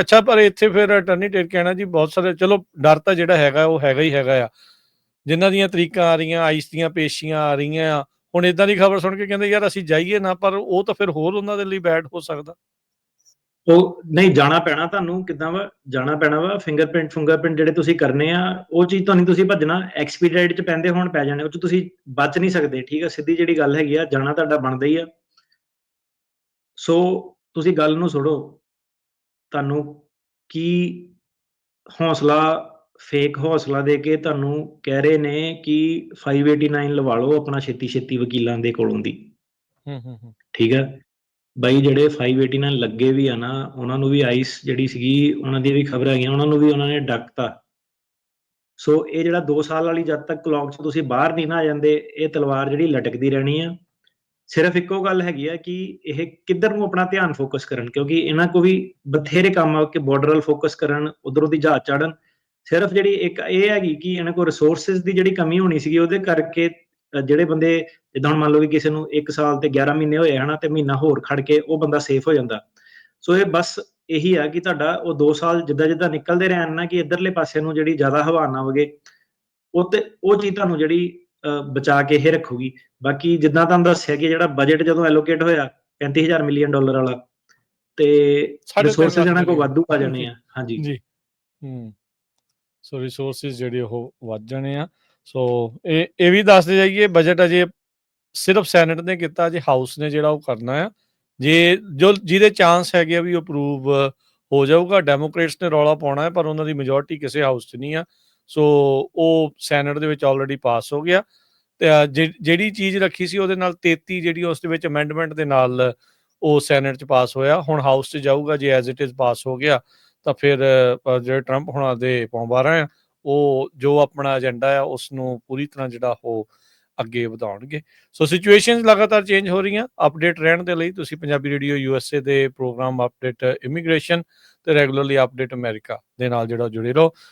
ਅੱਛਾ, ਪਰ ਇੱਥੇ ਫਿਰ ਅਟਰਨੀ ਟੇਕ ਕਹਿਣਾ ਜੀ, ਬਹੁਤ ਸਾਰੇ, ਚਲੋ ਡਰ ਤਾਂ ਜਿਹੜਾ ਹੈਗਾ, ਉਹ ਹੈਗਾ ਹੀ ਹੈਗਾ ਆ। ਜਿਨ੍ਹਾਂ ਦੀਆਂ ਤਰੀਕਾਂ ਆ ਰਹੀਆਂ, ਆਈਸ ਦੀਆਂ ਪੇਸ਼ੀਆਂ ਆ ਰਹੀਆਂ ਆ, ਹੁਣ ਇਦਾਂ ਦੀ ਖਬਰ ਸੁਣ ਕੇ ਕਹਿੰਦੇ, ਯਾਰ ਅਸੀਂ ਜਾਈਏ ਨਾ, ਪਰ ਉਹ ਤਾਂ ਫਿਰ ਹੋਰ ਉਹਨਾਂ ਦੇ ਲਈ ਬੈਡ ਹੋ ਸਕਦਾ। ਉਹ ਨਹੀਂ, ਜਾਣਾ ਪੈਣਾ ਤੁਹਾਨੂੰ, ਕਿੱਦਾਂ ਵਾ? ਜਾਣਾ ਪੈਣਾ ਵਾ ਫਿੰਗਰਪ੍ਰਿੰਟ ਫਿੰਗਰਪ੍ਰਿੰਟ ਜਿਹੜੇ ਤੁਸੀਂ ਕਰਨੇ ਆ, ਉਹ ਚੀਜ਼ ਤੁਹਾਨੂੰ ਤੁਸੀਂ ਭੱਜਣਾ ਐਕਸਪੀਡੀਟ ਚ ਪੈਂਦੇ ਹੋਣ ਪੈ ਜਾਣੇ, ਉਹ ਚ ਤੁਸੀਂ ਬਚ ਨਹੀਂ ਸਕਦੇ, ਠੀਕ ਆ? ਸਿੱਧੀ ਜਿਹੜੀ ਗੱਲ ਹੈਗੀ ਆ, ਜਾਣਾ ਤੁਹਾਡਾ ਬਣਦਾ ਹੀ ਆ। ਸੋ, ਤੁਸੀਂ ਗੱਲ ਨੂੰ ਛੋੜੋ ਤੁਹਾਨੂੰ ਕੀ ਹੌਸਲਾ ਫੇਕ ਹੌਸਲਾ ਦੇ ਕੇ ਤੁਹਾਨੂੰ ਕਹਿ ਰਹੇ ਨੇ ਕਿ 589 ਲਵਾ ਲਓ ਆਪਣਾ ਛੇਤੀ ਛੇਤੀ ਵਕੀਲਾਂ ਦੇ ਕੋਲੋਂ ਦੀ? ਹੂੰ ਹੂੰ ਠੀਕ ਹੈ ਬਾਈ ਜਿਹੜੇ 589 ਲੱਗੇ ਵੀ ਆ ਨਾ ਉਹਨਾਂ ਨੂੰ ਵੀ ਆਈਸ ਜਿਹੜੀ ਸੀਗੀ ਉਹਨਾਂ ਦੀ ਵੀ ਖਬਰ ਹੈਗੀਆਂ ਉਹਨਾਂ ਨੂੰ ਵੀ ਉਹਨਾਂ ਨੇ ਡੱਕਤਾ। ਸੋ ਇਹ ਜਿਹੜਾ 2 ਸਾਲ ਵਾਲੀ ਜਦ ਤੱਕ ਕਲੌਕ 'ਚ ਤੁਸੀਂ ਬਾਹਰ ਨਹੀਂ ਨਾ ਆ ਜਾਂਦੇ ਇਹ ਤਲਵਾਰ ਜਿਹੜੀ ਲਟਕਦੀ ਰਹਿਣੀ ਆ। ਸਿਰਫ ਇੱਕੋ ਗੱਲ ਹੈਗੀ ਆ ਕਿ ਇਹ ਕਿੱਧਰ ਨੂੰ ਆਪਣਾ ਧਿਆਨ ਫੋਕਸ ਕਰਨ, ਕਿਉਂਕਿ ਇਹਨਾਂ ਕੋ ਵੀ ਬਥੇਰੇ ਕੰਮ ਆ ਕਿ ਬਾਰਡਰ ਫੋਕਸ ਕਰਨ, ਉਧਰੋਂ ਦੀ ਜਹਾਜ਼ ਚੜਨ ਸਿਰਫ ਜਿਹੜੀ ਇੱਕ ਇਹ ਹੈਗੀ ਕਿ ਇਹਨਾਂ ਕੋ ਰਿਸੋਰਸਸ ਦੀ ਜਿਹੜੀ ਕਮੀ ਹੋਣੀ ਸੀਗੀ, ਉਹਦੇ ਕਰਕੇ ਜਿਹੜੇ ਬੰਦੇ ਜਿੱਦਾਂ ਹੁਣ ਮੰਨ ਲਓ ਕਿ ਕਿਸੇ ਨੂੰ 1 ਸਾਲ ਤੇ 11 ਮਹੀਨੇ ਹੋਏ ਹਨਾ, ਤੇ ਮਹੀਨਾ ਹੋਰ ਖੜ ਕੇ ਉਹ ਬੰਦਾ ਸੇਫ ਹੋ ਜਾਂਦਾ। ਸੋ ਇਹ ਬਸ ਇਹੀ ਆ ਕਿ ਤੁਹਾਡਾ ਉਹ 2 ਸਾਲ ਜਿੱਦਾਂ ਜਿੱਦਾਂ ਨਿਕਲਦੇ ਰਹਿਣ ਨਾ, ਕਿ ਇਧਰਲੇ ਪਾਸੇ ਨੂੰ ਜਿਹੜੀ ਜ਼ਿਆਦਾ ਹਵਾ ਨਾ ਵਗੇ, ਉਹ ਤੇ ਉਹ ਚੀਜ਼ ਤੁਹਾਨੂੰ ਜਿਹੜੀ ਬਚਾ ਕੇ ਇਹ ਰੱਖੂਗੀ। ਬਾਕੀ ਜਿੱਦਾਂ ਤੁਹਾਨੂੰ ਦੱਸਿਆ ਕਿ ਜਿਹੜਾ ਬਜਟ ਜਦੋਂ ਐਲੋਕੇਟ ਹੋਇਆ 35000 ਮਿਲੀਅਨ ਡਾਲਰ ਵਾਲਾ ਤੇ ਰਿਸੋਰਸਸ ਇਹਨਾਂ ਕੋ। ਵਾਧੂ ਆ ਜਾਣੇ ਆ। ਹਾਂਜੀ। ਜੀ। ਹੂੰ। ਸੋ ਰਿਸੋਰਸਿਸ ਜਿਹੜੇ ਉਹ ਵੱਧ ਜਾਣੇ ਆ। ਸੋ ਇਹ ਇਹ ਵੀ ਦੱਸਦੇ ਜਾਈਏ ਬਜਟ ਅਜੇ ਸਿਰਫ ਸੈਨੇਟ ਨੇ ਕੀਤਾ ਜੇ ਹਾਊਸ ਨੇ ਜਿਹੜਾ ਉਹ ਕਰਨਾ ਆ। ਜੇ ਜੋ ਜਿਹਦੇ ਚਾਂਸ ਹੈਗੇ ਆ ਵੀ ਅਪਰੂਵ ਹੋ ਜਾਊਗਾ ਡੈਮੋਕ੍ਰੇਟਸ ਨੇ ਰੌਲਾ ਪਾਉਣਾ ਹੈ ਪਰ ਉਹਨਾਂ ਦੀ ਮੈਜੋਰਟੀ ਕਿਸੇ ਹਾਊਸ 'ਚ ਨਹੀਂ ਆ। ਸੋ ਉਹ ਸੈਨੇਟ ਦੇ ਵਿੱਚ ਆਲਰੇਡੀ ਪਾਸ ਹੋ ਗਿਆ ਤੇ ਜਿ- ਜਿਹੜੀ ਚੀਜ਼ ਰੱਖੀ ਸੀ ਉਹਦੇ ਨਾਲ 33 ਜਿਹੜੀ ਉਸ ਦੇ ਵਿੱਚ ਅਮੈਂਡਮੈਂਟ ਦੇ ਨਾਲ ਉਹ ਸੈਨੇਟ 'ਚ ਪਾਸ ਹੋਇਆ। ਹੁਣ ਹਾਊਸ 'ਚ ਜਾਊਗਾ, ਜੇ ਐਜ਼ ਇਟ ਇਜ਼ ਪਾਸ ਹੋ ਗਿਆ, ਤਾਂ ਫਿਰ ਜਿਹੜੇ ਟਰੰਪ ਹੁਣਾਂ ਦੇ ਪੌਂਬਾਰਾਂ ਆ, ਉਹ ਜੋ ਆਪਣਾ ਏਜੰਡਾ ਆ ਉਸ ਨੂੰ ਪੂਰੀ ਤਰ੍ਹਾਂ ਜਿਹੜਾ ਉਹ ਅੱਗੇ ਵਧਾਉਣਗੇ। ਸੋ ਸਿਚੁਏਸ਼ਨਸ ਲਗਾਤਾਰ ਚੇਂਜ ਹੋ ਰਹੀਆਂ। ਅਪਡੇਟ ਰਹਿਣ ਦੇ ਲਈ ਤੁਸੀਂ ਪੰਜਾਬੀ ਰੇਡੀਓ ਯੂਐਸਏ ਦੇ ਪ੍ਰੋਗਰਾਮ ਅਪਡੇਟ ਇਮੀਗ੍ਰੇਸ਼ਨ ਤੇ ਰੈਗੂਲਰਲੀ ਅਪਡੇਟ ਅਮਰੀਕਾ ਦੇ ਨਾਲ ਜਿਹੜਾ ਜੁੜੇ ਰਹੋ।